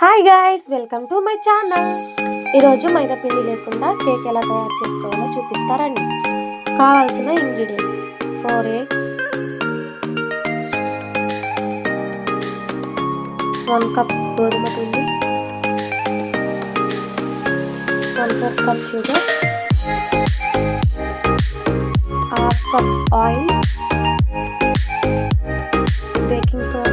Hi guys welcome to my channel ఈరోజు మైదా పిండి లేకుండా కేక్ ఎలా తయారు చేసుకోవాలో చూపిస్తారండి. కావాల్సిన ingredients four eggs one cup గోధుమ పిండి one four cup sugar half cup oil baking soda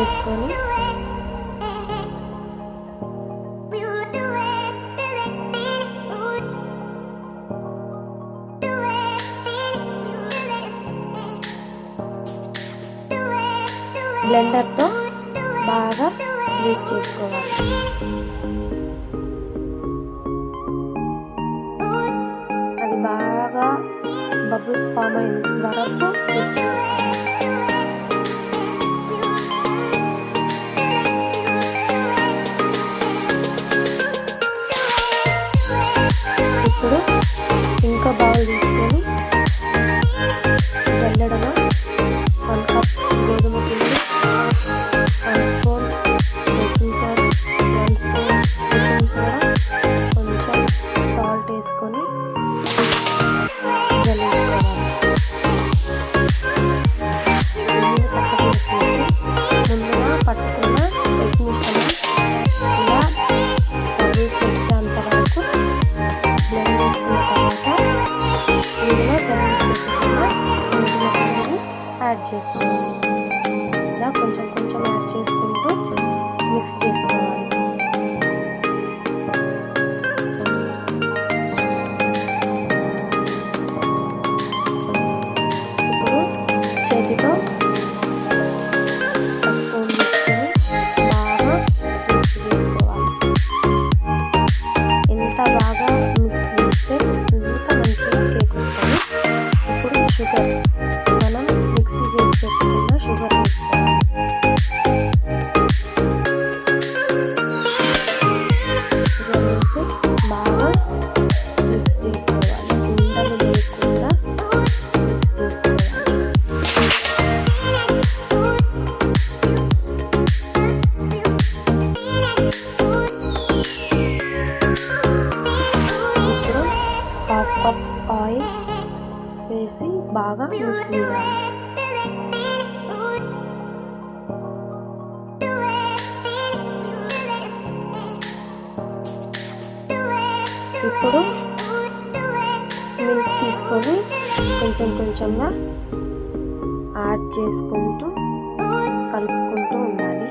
eggs బ్లెండర్తో బాగా బీట్ చేసుకోవాలి. అది బాగా బబుల్స్ ఫామ్ అయిన వరకు మిక్స్ చేసుకోవాలి. యాడ్ బాగా మిక్స్ చేయాలి ఇప్పుడు మిల్క్ తీసుకొని కొంచెం కొంచెంగా యాడ్ చేసుకుంటూ కలుపుకుంటూ ఉండాలి.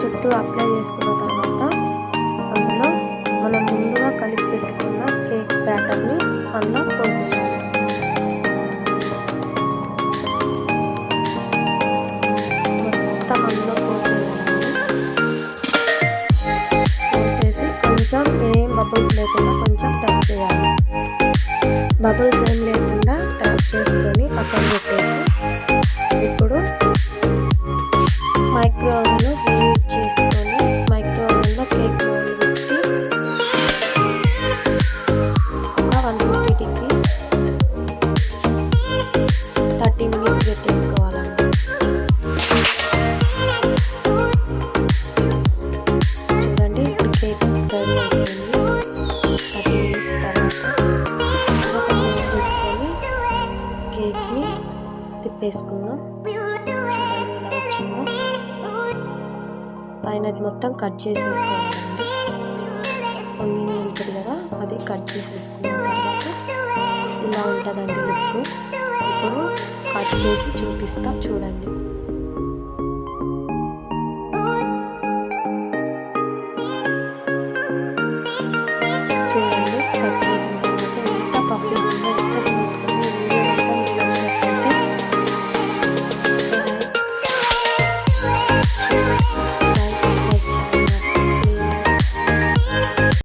చుట్టూ అప్లై చేసుకున్న తర్వాత అందులో మనం ముందుగా కలిపి పెట్టుకున్న కేక్ బ్యాటర్ని అందులో పోసేయాలి. మొత్తం అందులో పోసేసి కొంచెం ఏం బబుల్స్ లేకుండా కొంచెం టచ్ చేయాలి. బబుల్స్ ఏం లేకుండా ట్యాప్ చేసుకొని పక్కన పెట్టేసి వచ్చిందో పైన అది మొత్తం కట్ చేసేసుకోవాలండి పొంగింది ఉంటుంది కదా అది కట్ చేసేసుకున్న తర్వాత ఇలా ఉంటుందండి లుక్ ఇప్పుడు కట్ చేసి చూపిస్తా చూడండి.